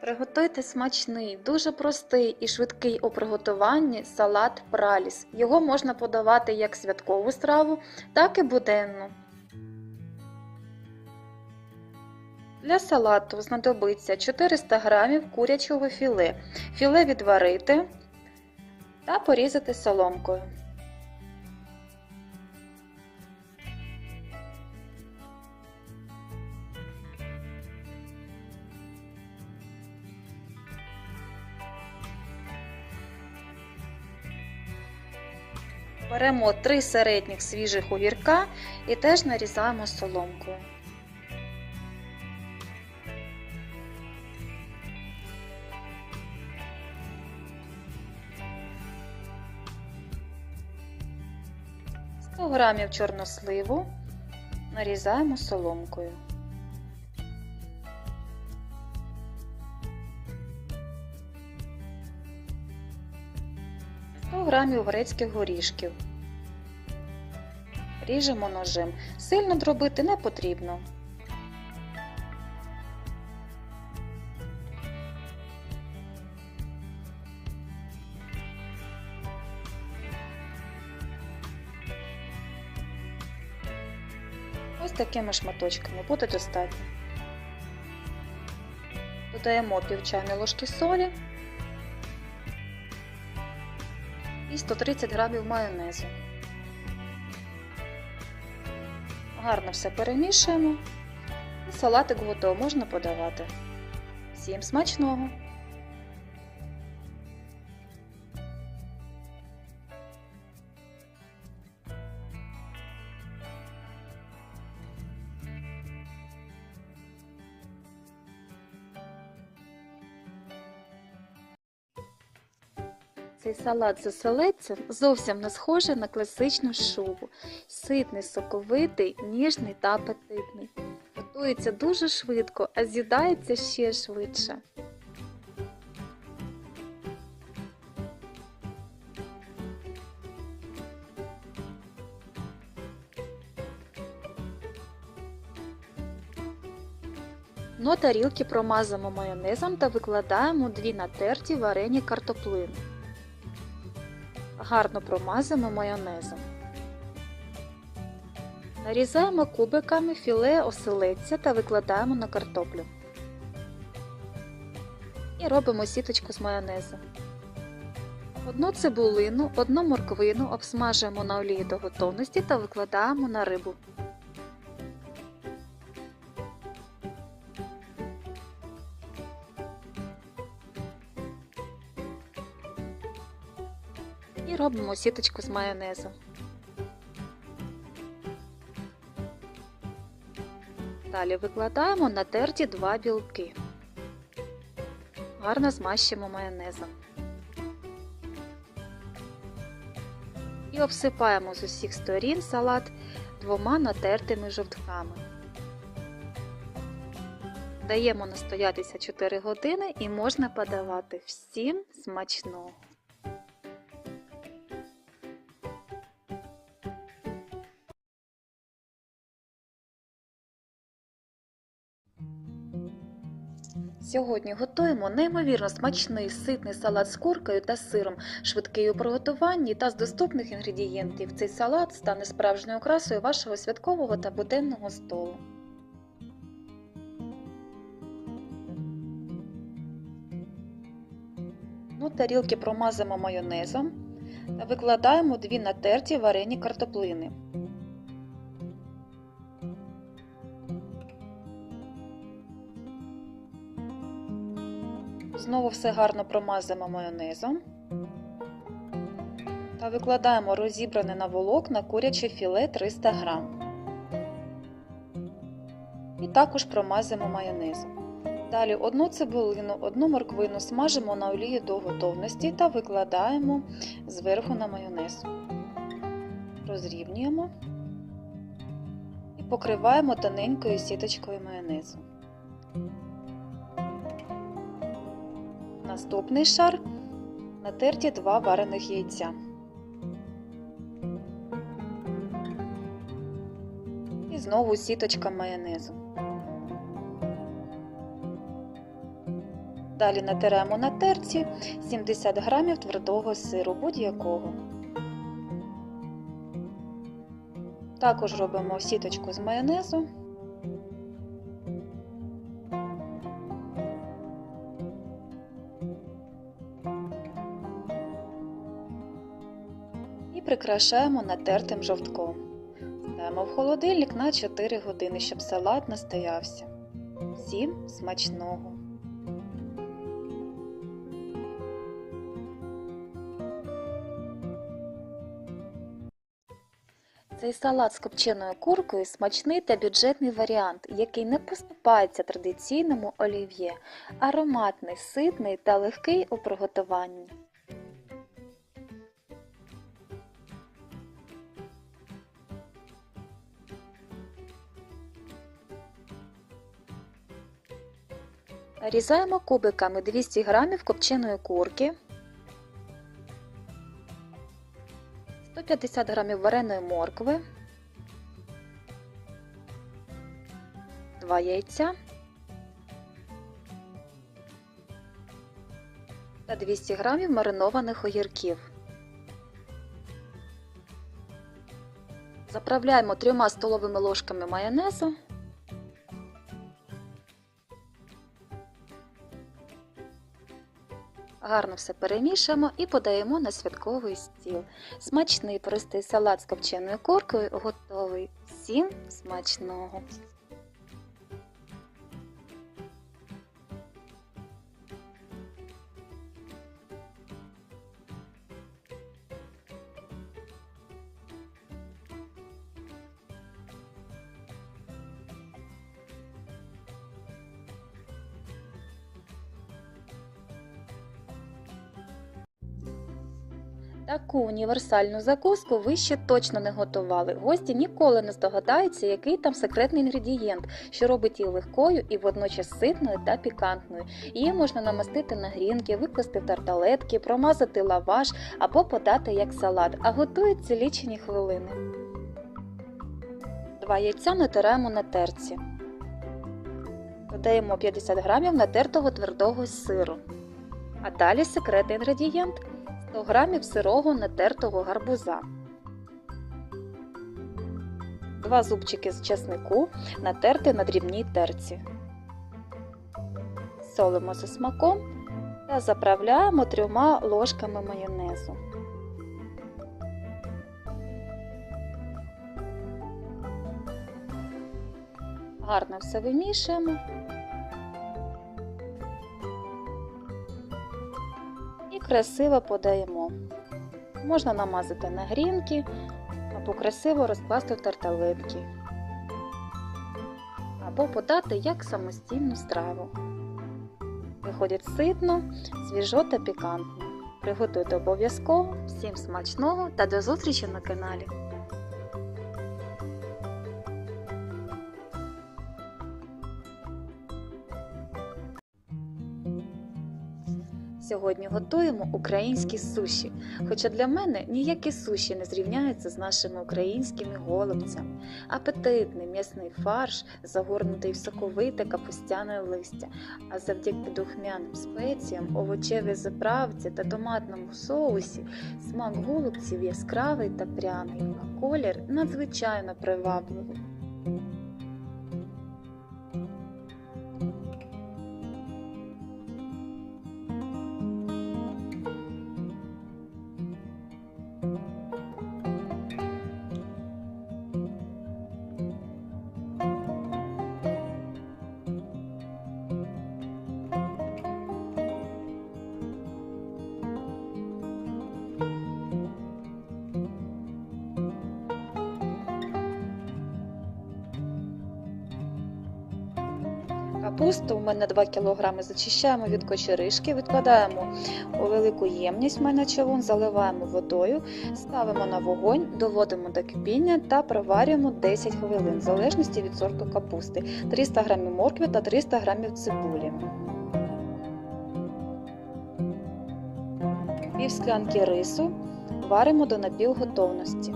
Приготуйте смачний, дуже простий і швидкий у приготуванні салат праліс. Його можна подавати як святкову страву, так і буденну. Для салату знадобиться 400 г курячого філе. Філе відварити та порізати соломкою. Беремо 3 середніх свіжих огірка і теж нарізаємо соломкою. Сто грамів чорносливу нарізаємо соломкою. 100 грамів грецьких горішків. Ріжемо ножем. Сильно дробити не потрібно. Ось такими шматочками буде достатньо. Додаємо пів ложки солі і 130 грамів майонезу. Гарно все перемішуємо і салатик готовий можна подавати. Всім смачного! Салат з оселедцем зовсім не схожий на класичну шубу. Ситний, соковитий, ніжний та апетитний. Готується дуже швидко, а з'їдається ще швидше. Дно тарілки промазуємо майонезом та викладаємо дві натерті варені картоплини. Гарно промазимо майонезом. Нарізаємо кубиками філе оселедця та викладаємо на картоплю. І робимо сіточку з майонезу. Одну цибулину, одну морквину обсмажуємо на олії до готовності та викладаємо на рибу. Робимо сіточку з майонезу. Далі викладаємо на терті два білки. Гарно змащуємо майонезом. І обсипаємо з усіх сторін салат двома натертими жовтками. Даємо настоятися 4 години і можна подавати всім смачного! Сьогодні готуємо неймовірно смачний ситний салат з куркою та сиром, швидкий у приготуванні та з доступних інгредієнтів. Цей салат стане справжньою окрасою вашого святкового та буденного столу. Ну, тарілки промазуємо майонезом та викладаємо дві натерті варені картоплини. Знову все гарно промазуємо майонезом та викладаємо розібране на волокна куряче філе 300 г. І також промазуємо майонезом. Далі одну цибулину, одну морквину смажимо на олії до готовності та викладаємо зверху на майонез. Розрівнюємо і покриваємо тоненькою сіточкою майонезу. Наступний шар натерті два варених яйця. І знову сіточка майонезу. Далі натираємо на терці 70 г твердого сиру будь-якого. Також робимо сіточку з майонезу. Прикрашаємо натертим жовтком. Ставимо в холодильник на 4 години, щоб салат настоявся. Всім смачного! Цей салат з копченою куркою смачний та бюджетний варіант, який не поступається традиційному олів'є, ароматний, ситний та легкий у приготуванні. Нарізаємо кубиками 200 г копченої курки, 150 г вареної моркви, 2 яйця та 200 г маринованих огірків. Заправляємо 3 столовими ложками майонезу. Гарно все перемішаємо і подаємо на святковий стіл. Смачний простий салат з копченою куркою готовий. Всім смачного! Таку універсальну закуску ви ще точно не готували. Гості ніколи не здогадаються, який там секретний інгредієнт, що робить її легкою і водночас ситною та пікантною. Її можна намастити на грінки, викласти в тарталетки, промазати лаваш або подати як салат, а готується лічені хвилини. Два яйця натираємо на терці. Додаємо 50 г натертого твердого сиру. А далі секретний інгредієнт. 100 г сирого натертого гарбуза, 2 зубчики з чеснику натерти на дрібній терці. Солимо за смаком та заправляємо трьома ложками майонезу. Гарно все вимішуємо. Красиво подаємо. Можна намазати на грінки або красиво розкласти в тарталетки, або подати як самостійну страву. Виходить ситно, свіжо та пікантно. Приготуйте обов'язково, всім смачного та до зустрічі на каналі! Сьогодні готуємо українські суші. Хоча для мене ніякі суші не зрівняються з нашими українськими голубцями. Апетитний м'ясний фарш, загорнутий в соковите капустяне листя, а завдяки духмяним спеціям, овочевій заправці та томатному соусі смак голубців яскравий та пряний, а колір надзвичайно привабливий. Капусту у мене 2 кг зачищаємо від кочеришки, відкладаємо у велику ємність, в мене човун, заливаємо водою, ставимо на вогонь, доводимо до кипіння та проварюємо 10 хвилин, в залежності від сорту капусти, 300 г моркви та 300 г цибулі. Пів склянки рису варимо до напівготовності.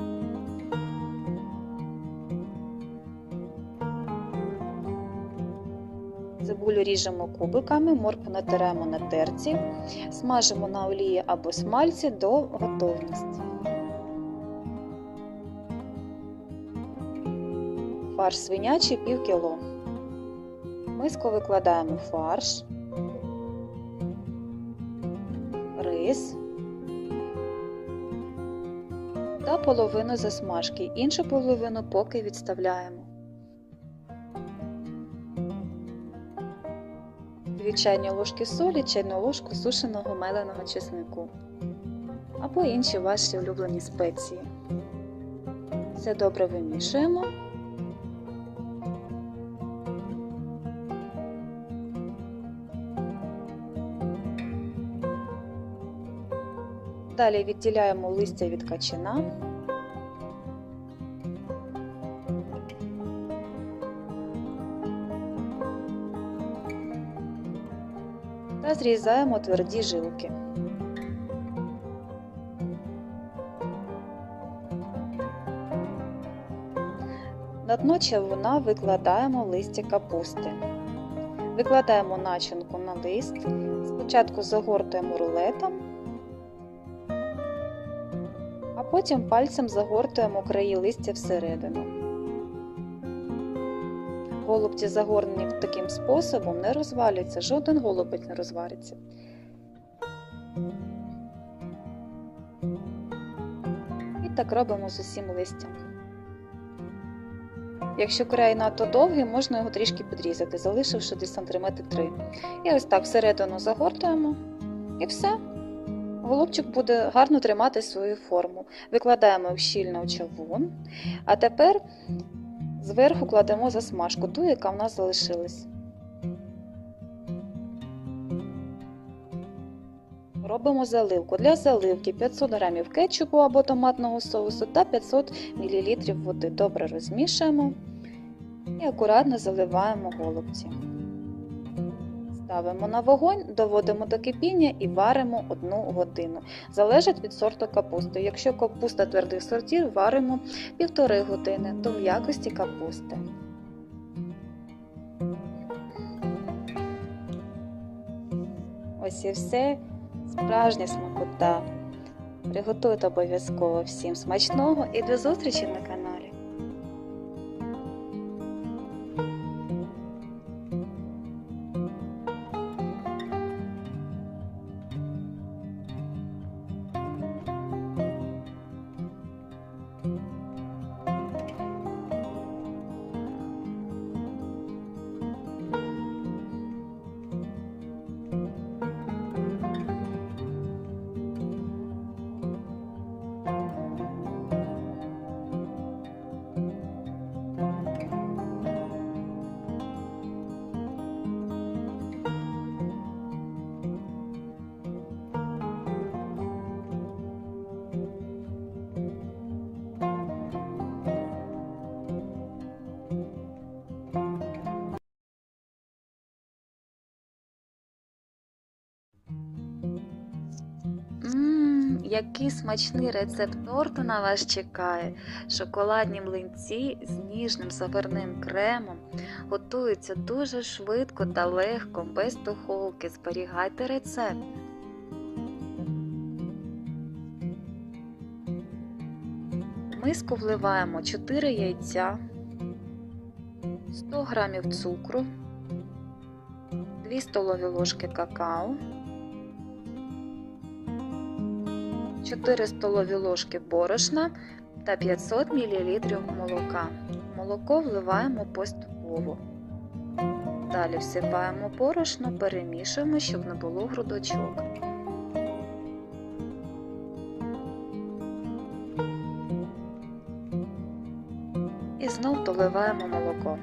Цибулю ріжемо кубиками, моркву натираємо на терці, смажимо на олії або смальці до готовності. Фарш свинячий пів кіло. Миску викладаємо фарш, рис та половину засмажки. Іншу половину поки відставляємо. Дві чайні ложки солі, чайну ложку сушеного меленого чеснику або інші ваші улюблені спеції. Все добре вимішуємо. Далі відділяємо листя від качана. Зрізаємо тверді жилки. На дно чавуна викладаємо листя капусти. Викладаємо начинку на лист. Спочатку загортуємо рулетом, а потім пальцем загортуємо краї листя всередину. Голубці загорнені таким способом не розваляться, жоден голубець не розвариться. І так робимо з усім листям. Якщо край надто довгий, можна його трішки підрізати, залишивши десь сантиметр 3. І ось так всередину загортуємо і все. Голубчик буде гарно тримати свою форму. Викладаємо щільно в чавун, а тепер зверху кладемо засмажку, ту, яка в нас залишилась. Робимо заливку. Для заливки 500 г кетчупу або томатного соусу та 500 мл води. Добре розмішуємо і акуратно заливаємо голубці. Ставимо на вогонь, доводимо до кипіння і варимо 1 годину. Залежить від сорту капусти. Якщо капуста твердих сортів, варимо 1,5 години до м'якості капусти. Ось і все. Справжня смакота. Приготуйте обов'язково всім смачного і до зустрічі на каналі. Який смачний рецепт торту на вас чекає. Шоколадні млинці з ніжним заварним кремом готуються дуже швидко та легко, без духовки. Зберігайте рецепт. В миску вливаємо 4 яйця, 100 г цукру, 2 столові ложки какао. 4 столові ложки борошна та 500 мл молока. Молоко вливаємо поступово. Далі всипаємо борошно, перемішуємо, щоб не було грудочок. І знов доливаємо молоко.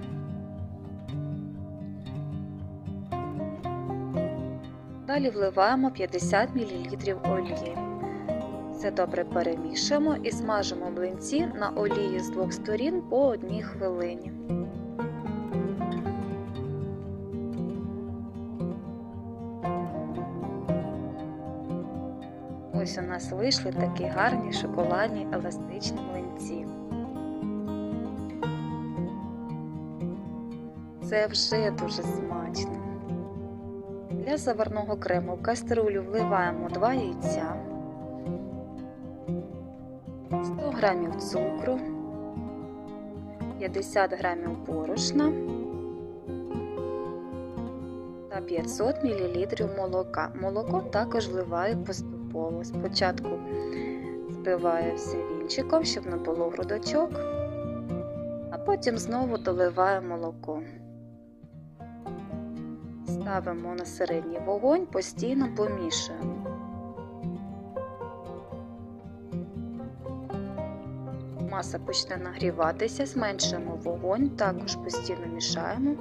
Далі вливаємо 50 мл олії. Все добре перемішуємо і смажимо млинці на олії з двох сторін по одній хвилині. Ось у нас вийшли такі гарні шоколадні еластичні млинці. Це вже дуже смачно. Для заварного крему в каструлю вливаємо 2 яйця, 100 г цукру, 50 г борошна та 500 мл молока. Молоко також вливаю поступово. Спочатку збиваю все вінчиком, щоб не було грудочок, а потім знову доливаю молоко. Ставимо на середній вогонь, постійно помішуємо. Маса почне нагріватися, зменшуємо вогонь, також постійно мішаємо.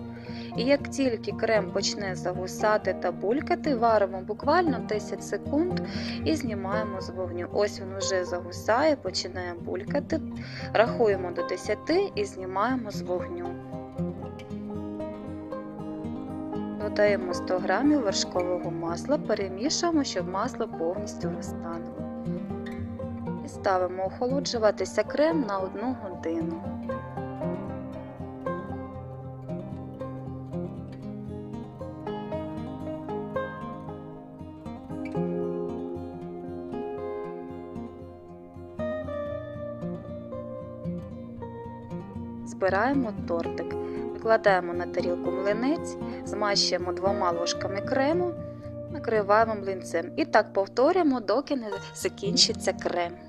І як тільки крем почне загусати та булькати, варимо буквально 10 секунд і знімаємо з вогню. Ось він вже загусає, починає булькати. Рахуємо до 10 і знімаємо з вогню. Додаємо 100 г вершкового масла, перемішуємо, щоб масло повністю розтануло. Ставимо охолоджуватися крем на 1 годину. Збираємо тортик, викладаємо на тарілку млинець, змащуємо двома ложками крему, накриваємо млинцем. І так повторюємо, доки не закінчиться крем.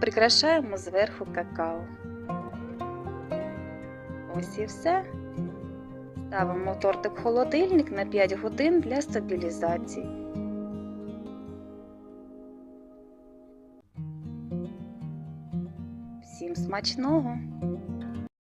Прикрашаємо зверху какао. Ось і все. Ставимо тортик в холодильник на 5 годин для стабілізації. Всім смачного!